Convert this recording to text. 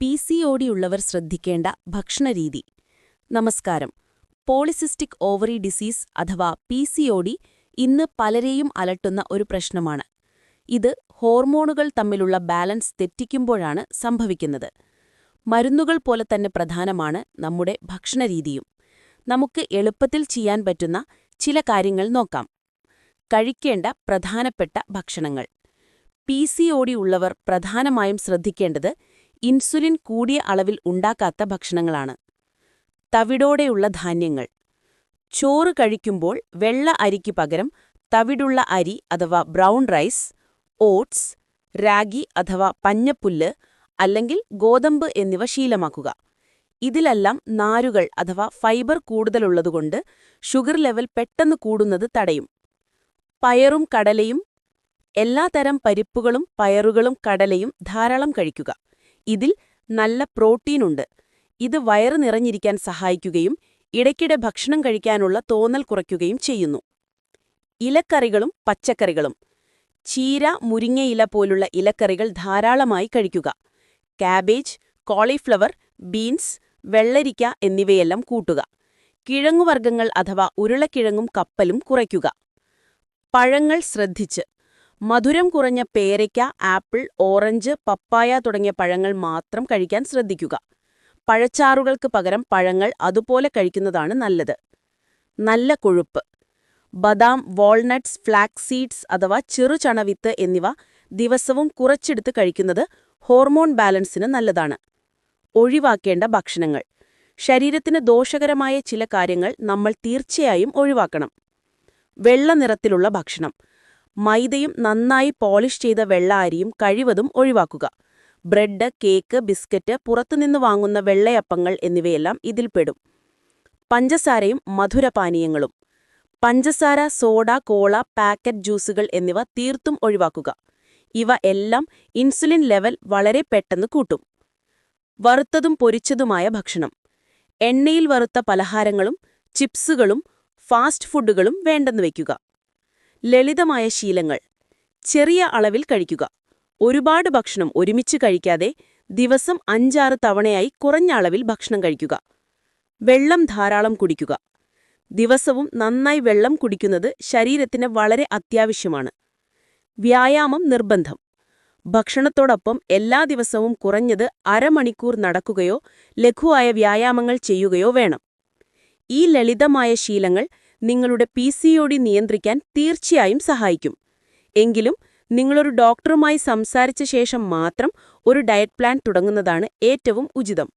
P C ഉള്ളവർ ശ്രദ്ധിക്കേണ്ട ഭക്ഷണരീതി. നമസ്കാരം. പോളിസിസ്റ്റിക് ഓവറി ഡിസീസ് അഥവാ പി സി ഒ ഡി ഇന്ന് പലരെയും അലട്ടുന്ന ഒരു പ്രശ്നമാണ്. ഇത് ഹോർമോണുകൾ തമ്മിലുള്ള ബാലൻസ് തെറ്റിക്കുമ്പോഴാണ് സംഭവിക്കുന്നത്. മരുന്നുകൾ പോലെ തന്നെ പ്രധാനമാണ് നമ്മുടെ ഭക്ഷണരീതിയും. നമുക്ക് എളുപ്പത്തിൽ ചെയ്യാൻ പറ്റുന്ന ചില കാര്യങ്ങൾ നോക്കാം. കഴിക്കേണ്ട പ്രധാനപ്പെട്ട ഭക്ഷണങ്ങൾ. പി സി ഒ ഡി ഉള്ളവർ പ്രധാനമായും ശ്രദ്ധിക്കേണ്ടത് ഇൻസുലിൻ കൂടിയ അളവിൽ ഉണ്ടാക്കാത്ത ഭക്ഷണങ്ങളാണ്. തവിടോടെയുള്ള ധാന്യങ്ങൾ. ചോറ് കഴിക്കുമ്പോൾ വെള്ള അരിക്ക് പകരം തവിടുള്ള അരി അഥവാ ബ്രൗൺ റൈസ് ഓട്സ് റാഗി അഥവാ പഞ്ഞപ്പുല്ല് അല്ലെങ്കിൽ ഗോതമ്പ് എന്നിവ ശീലമാക്കുക. ഇതിലെല്ലാം നാരുകൾ അഥവാ ഫൈബർ കൂടുതലുള്ളതുകൊണ്ട് ഷുഗർ ലെവൽ പെട്ടെന്ന് കൂടുന്നത് തടയും. പയറും കടലയും എല്ലാതരം പരിപ്പുകളും പയറുകളും കടലയും ധാരാളം കഴിക്കുക. ഇതിൽ നല്ല പ്രോട്ടീനുണ്ട്. ഇത് വയറ് നിറഞ്ഞിരിക്കാൻ സഹായിക്കുകയും ഇടയ്ക്കിടെ ഭക്ഷണം കഴിക്കാനുള്ള തോന്നൽ കുറയ്ക്കുകയും ചെയ്യുന്നു. ഇലക്കറികളും പച്ചക്കറികളും. ചീര മുരിങ്ങയില പോലുള്ള ഇലക്കറികൾ ധാരാളമായി കഴിക്കുക. കാബേജ് കോളിഫ്ലവർ ബീൻസ് വെള്ളരിക്ക എന്നിവയെല്ലാം കൂട്ടുക. കിഴങ്ങുവർഗങ്ങൾ അഥവാ ഉരുളക്കിഴങ്ങും കപ്പലും കുറയ്ക്കുക. പഴങ്ങൾ ശ്രദ്ധിച്ച്. മധുരം കുറഞ്ഞ പേരയ്ക്ക ആപ്പിൾ ഓറഞ്ച് പപ്പായ തുടങ്ങിയ പഴങ്ങൾ മാത്രം കഴിക്കാൻ ശ്രദ്ധിക്കുക. പഴച്ചാറുകൾക്ക് പകരം പഴങ്ങൾ അതുപോലെ കഴിക്കുന്നതാണ് നല്ലത്. നല്ല കൊഴുപ്പ്. ബദാം വാൾനട്ട്സ് ഫ്ലാക്സ് സീഡ്സ് അഥവാ ചെറുചണവിത്ത് എന്നിവ ദിവസവും കുറച്ചെടുത്ത് കഴിക്കുന്നത് ഹോർമോൺ ബാലൻസിന് നല്ലതാണ്. ഒഴിവാക്കേണ്ട ഭക്ഷണങ്ങൾ. ശരീരത്തിന് ദോഷകരമായ ചില കാര്യങ്ങൾ നമ്മൾ തീർച്ചയായും ഒഴിവാക്കണം. വെള്ള നിറത്തിലുള്ള ഭക്ഷണം. മൈദയും നന്നായി പോളിഷ് ചെയ്ത വെള്ള അരിയും കഴിവതും ഒഴിവാക്കുക. ബ്രെഡ് കേക്ക് ബിസ്ക്കറ്റ് പുറത്തുനിന്ന് വാങ്ങുന്ന വെള്ളയപ്പങ്ങൾ എന്നിവയെല്ലാം ഇതിൽപ്പെടും പഞ്ചസാരയും മധുരപാനീയങ്ങളും പഞ്ചസാര സോഡ കോള പാക്കറ്റ് ജ്യൂസുകൾ എന്നിവ തീർത്തും ഒഴിവാക്കുക. ഇവ എല്ലാം ഇൻസുലിൻ ലെവൽ വളരെ പെട്ടെന്ന് കൂട്ടും. വറുത്തതും പൊരിച്ചതുമായ ഭക്ഷണം. എണ്ണയിൽ വറുത്ത പലഹാരങ്ങളും ചിപ്സുകളും ഫാസ്റ്റ് ഫുഡുകളും വേണ്ടെന്ന് വയ്ക്കുക. ലളിതമായ ശീലങ്ങൾ. ചെറിയ അളവിൽ കഴിക്കുക. ഒരുപാട് ഭക്ഷണം ഒരുമിച്ച് കഴിക്കാതെ ദിവസം അഞ്ചാറ് തവണയായി കുറഞ്ഞ അളവിൽ ഭക്ഷണം കഴിക്കുക. വെള്ളം ധാരാളം കുടിക്കുക. ദിവസവും നന്നായി വെള്ളം കുടിക്കുന്നത് ശരീരത്തിന് വളരെ അത്യാവശ്യമാണ്. വ്യായാമം നിർബന്ധം. ഭക്ഷണത്തോടൊപ്പം എല്ലാ ദിവസവും കുറഞ്ഞത് അരമണിക്കൂർ നടക്കുകയോ ലഘുവായ വ്യായാമങ്ങൾ ചെയ്യുകയോ വേണം. ഈ ലളിതമായ ശീലങ്ങൾ നിങ്ങളുടെ പി നിയന്ത്രിക്കാൻ തീർച്ചയായും സഹായിക്കും. എങ്കിലും നിങ്ങളൊരു ഡോക്ടറുമായി സംസാരിച്ച ശേഷം മാത്രം ഒരു ഡയറ്റ് പ്ലാൻ തുടങ്ങുന്നതാണ് ഏറ്റവും ഉചിതം.